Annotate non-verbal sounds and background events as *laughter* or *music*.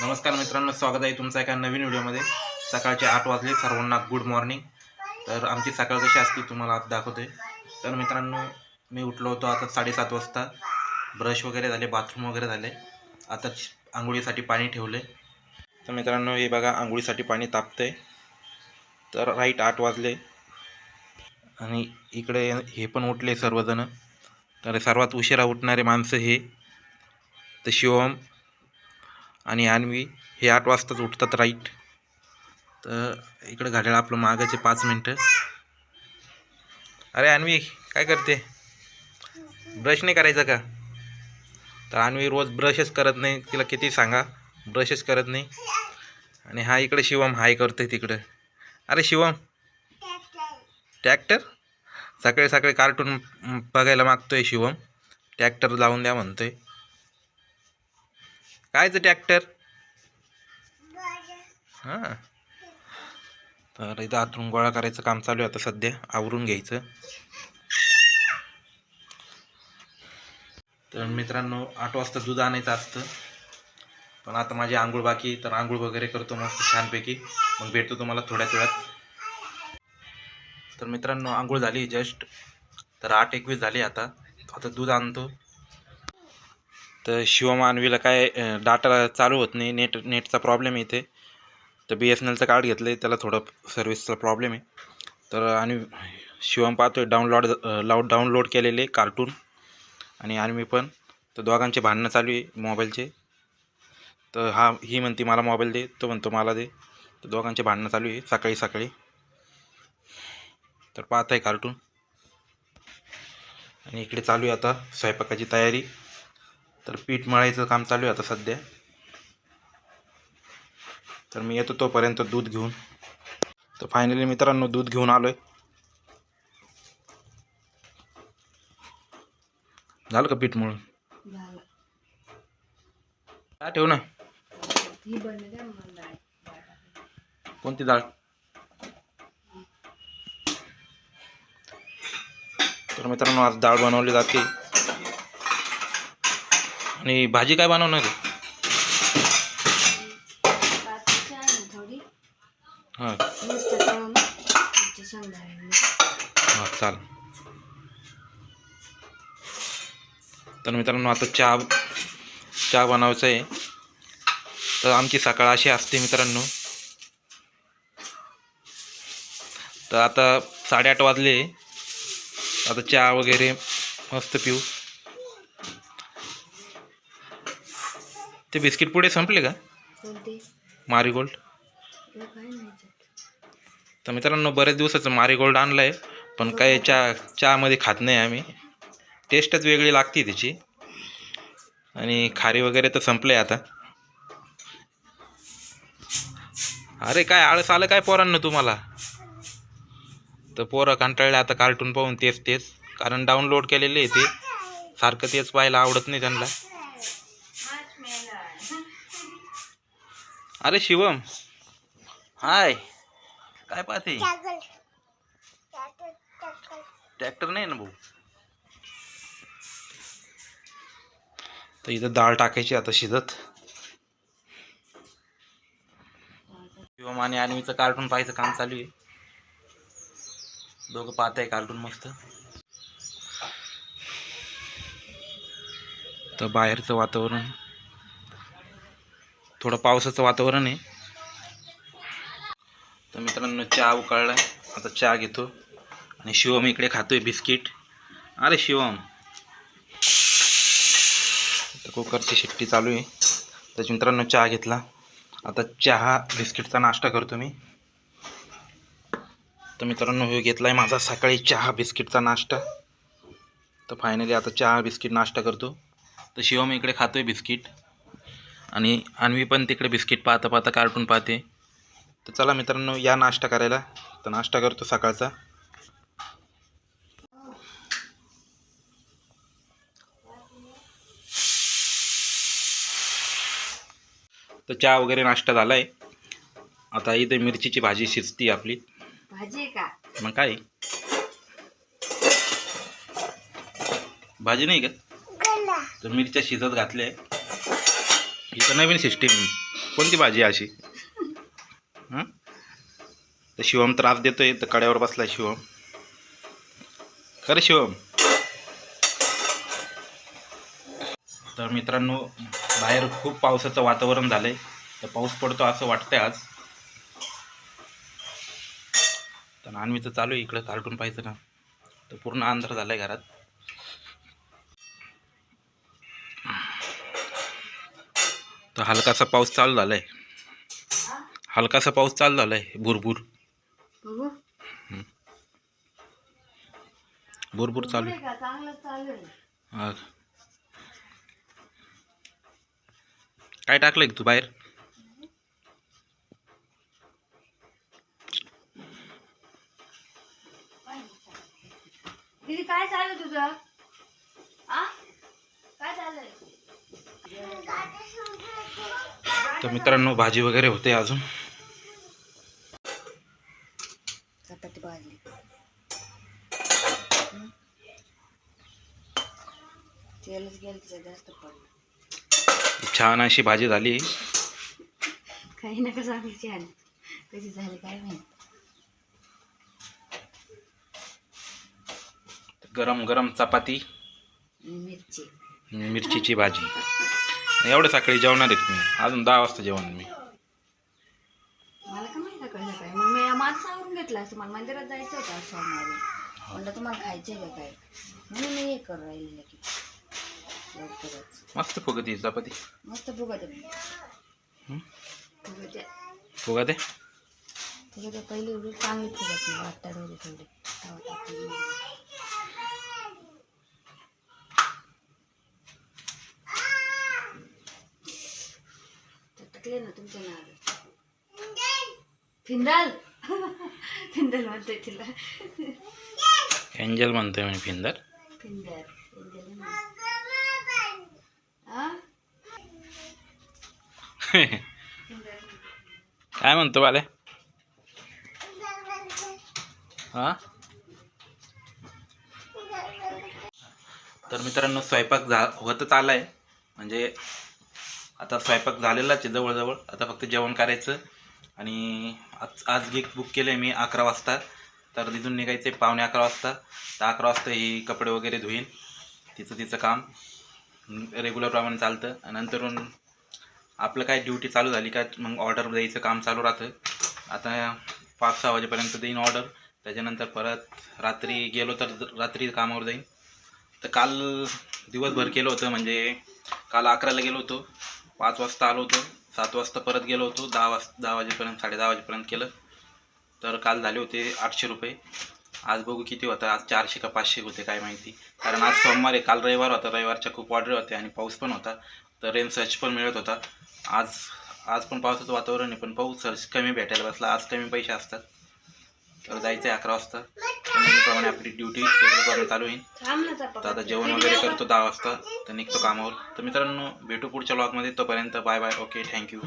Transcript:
नमस्कार मित्रांनो स्वागत आहे तुमचा एका नवीन व्हिडिओमध्ये. सकाळचे आठ वाजले सर्वांना गुड मॉर्निंग तर आमची सकाळ कशी असते तुम्हाला आज दाखवते तर मित्रांनो मी उठलो होतो आता साडेसात वाजता. ब्रश वगैरे झाले बाथरूम वगैरे झाले. आता आंघोळीसाठी पाणी ठेवले तर मित्रांनो हे बघा आंघोळीसाठी पाणी तापते तर राईट आठ वाजले. आणि इकडे हे पण उठले सर्वजणं. तर सर्वात उशिरा उठणारे माणसं हे तर शिवम आणि अन्वी हे आठ वाजताच उठतात राईट. तर इकडं घड्याळ आपलं मागाचे पाच मिनटं. अरे अन्वी काय करते? ब्रश नाही करायचा का? तर अन्वी रोज ब्रशच करत नाही. तिला किती सांगा? ब्रशच करत नाही. आणि हा इकडे शिवम हाय करते तिकडं. अरे शिवम. ट्रॅक्टर? सकाळी सकाळी कार्टून बघायला मागतोय शिवम. ट्रॅक्टर लावून द्या म्हणतोय. कायचं ट्रॅक्टर? हां. तर इथं आतून गोळा करायचं काम चालू आहे आता सध्या. आवरून घ्यायचं. तर मित्रांनो आठ वाजता दूध आणायचं असतं. पण आता माझी आंघोळ बाकी तर आंघोळ वगैरे करतो मस्त छानपैकी. मग भेटतो तुम्हाला थोड्याच वेळात. तर मित्रांनो आंघोळ झाली जस्ट. तर आठ एकवीस झाली आता. आता दूध आणतो. तर शिवम आणवीला काय डाटा चालू होत नाही नेट नेटचा प्रॉब्लेम आहे इथे. तर बी एस एन एलचं कार्ड घेतलं आहे त्याला थोडं सर्व्हिसचा प्रॉब्लेम आहे. तर आणि शिवम पाहतोय डाउनलोड लाऊड डाउनलोड केलेले कार्टून आणि आर्मी पण. तर दोघांचे भांडणं चालू आहे मोबाईलचे तर हा ही म्हणते मला मोबाईल दे. तो म्हणतो मला दे. तर दोघांचे भांडणं चालू आहे सकाळी सकाळी. तर पाहत आहे कार्टून आणि इकडे चालू आहे आता स्वयंपाकाची तयारी. तर पीठ मळायचं काम चालू आहे आता सध्या. तर मी येतो तोपर्यंत दूध घेऊन. तर फायनली मित्रांनो दूध घेऊन आलो आहे झालं का पीठ मळून? काय ठेव ना. कोणती डाळ? तर मित्रांनो आज डाळ बनवली जाते. आणि भाजी काय बनवणार आहे? हां. हां चाल. तर मित्रांनो आता चहा चहा बनवायचा आहे. तर आमची सकाळ अशी असते मित्रांनो. तर आता साडेआठ वाजले. आता चहा वगैरे मस्त पिऊ. ते बिस्किट पुढे संपले का? कोणते? मारीगोल्ड काय. तर मित्रांनो बरेच दिवसाचं मारीगोल्ड आणलं आहे पण काय चहा चहामध्ये खात नाही आम्ही. टेस्टच वेगळी लागते त्याची आणि खारी वगैरे तर संपले आता. अरे काय आळस आलं काय पोरांना तुम्हाला? तर पोरं कंटाळले आता कार्टून पाहून तेच तेच. कारण डाउनलोड केलेले आहे ते. सारखं तेच पाहायला आवडत नाही त्यांना. अरे शिवम. हाय. काय पाहते? ट्रॅक्टर नाही ना भाऊ? तर इथं डाळ टाकायची आता शिजत. शिवम आणि अन्वीचं कार्टून पाहायचं काम चालू आहे. दोघं पाहत आहे कार्टून मस्त. तर बाहेरचं वातावरण. थोडं पावसाचं वातावरण आहे. तर मित्रांनो चहा उकाळला आता चहा घेतो. आणि शिवम इकडे खातोय बिस्किट. अरे शिवम. कुकरची शिट्टी चालू आहे. त्याच्या मित्रांनो चहा घेतला. आता चहा बिस्किटचा नाश्ता करतो मी. तर मित्रांनो हे घेतला आहे माझा सकाळी चहा बिस्किटचा नाश्ता. तर फायनली आता चहा बिस्किट नाश्ता करतो. तर शिवम इकडे खातोय बिस्किट. आणि अन्वी पण तिकडे बिस्किट पाहता पाहता कार्टून पाहते. तर चला मित्रांनो या नाश्ता करायला. तर नाश्ता करतो सकाळचा. तर चहा वगैरे नाश्ता झाला आहे आता इथे मिरचीची भाजी शिजती आपली. भाजी आहे का? मग काय? भाजी नाही का? तर मिरच्या शिजत घातल्या. ही इथं नवीन सिस्टीम कोणती भाजी आहे अशी? हां? तर शिवम त्रास देतोय तर कड्यावर बसलाय शिवम. खरं शिवम. तर मित्रांनो बाहेर खूप पावसाचं वातावरण झालंय. तर पाऊस पडतो असं वाटतंय आज. तर आणवीचं चालू आहे इकडं कार्टून पाहायचं ना. तर पूर्ण अंधार झालाय घरात. तर हलकासा पाऊस चालू झालाय. हलकासा पाऊस चालू झालाय भुरभुर. बघू भुरभुर चालू आहे. आहे. काय टाकलंय तू बाहेर? दीदी काय चालू आहे तुझं? आ? काय चाललंय तर मित्रांनो भाजी वगैरे होते अजून. छान अशी भाजी झाली. काही नका सांगू छान. कशी झाली काय माहीत. गरम गरम चपाती मिरची. मिरचीची भाजी. एवढं सकाळी जेवणार आहे तुम्ही. अजून दहा वाजता जेवण मी. मला का माहिती कळलं काय? मग मी माझं सांगून घेतलं असं मला मंदिरात जायचं होतं आज सोमवारी. म्हणलं तुम्हाला खायचंय का काय? म्हणून मी हे कर राहिलेलं की लवकरच. मस्त फुगत चपाती. मस्त फुगत हं? फुगत फुगत आहे? फुगत पहिली एवढी चांगली फुगत नाही. वाटतात थोडी टाकली ना तुमच्या नाव. फिंदाल? *laughs* फिंदाल म्हणतोय तिला. एंजल म्हणतोय म्हणे फिंदर? फिंदर. काय म्हणतो बाले? हा तर मित्रांनो स्वयंपाक झा होतच आलाय. म्हणजे आता स्वयंपाक झालेलाच आहे जवळजवळ. आता फक्त जेवण करायचं. आणि आज आज गिक बुक केलं आहे मी अकरा वाजता. तर तिथून निघायचं आहे पावणे अकरा वाजता. तर अकरा वाजता ही कपडे वगैरे धुईन. तिचं तिचं काम. रेग्युलरप्रमाणे चालतं. आणि नंतरून आपलं काय ड्युटी चालू झाली का मग ऑर्डर द्यायचं काम चालू राहतं. आता पाच सहा वाजेपर्यंत देईन ऑर्डर त्याच्यानंतर परत रात्री गेलो तर रात्री कामावर जाईन. तर काल दिवसभर केलं होतं. म्हणजे काल अकराला गेलो होतो. पाच वाजता आलो होतो. सात वाजता परत गेलो होतो. दहा वाज दहा वाजेपर्यंत साडे दहा वाजेपर्यंत केलं. तर काल झाले होते आठशे रुपये. आज बघू किती होतं. आज चारशे का पाचशे होते काय माहिती. कारण आज सोमवार आहे. काल रविवार होता. रविवारच्या खूप ऑर्डर होते आणि पाऊस पण होता. तर रेन सर्च पण मिळत होता. आज आज पण पावसाचं वातावरण आहे पण पाऊस सर्च कमी भेटायला बसला. आज कमी पैसे असतात. तर जायचं आहे अकरा वाजता. नेहमीप्रमाणे आपली ड्युटी रेग्युलरप्रमाणे चालू होईल. चपाती. तर आता जेवण वगैरे करतो दहा वाजता. तर निघतो कामावर. तर मित्रांनो भेटू पुढच्या ब्लॉगमध्ये तोपर्यंत बाय बाय ओके थँक्यू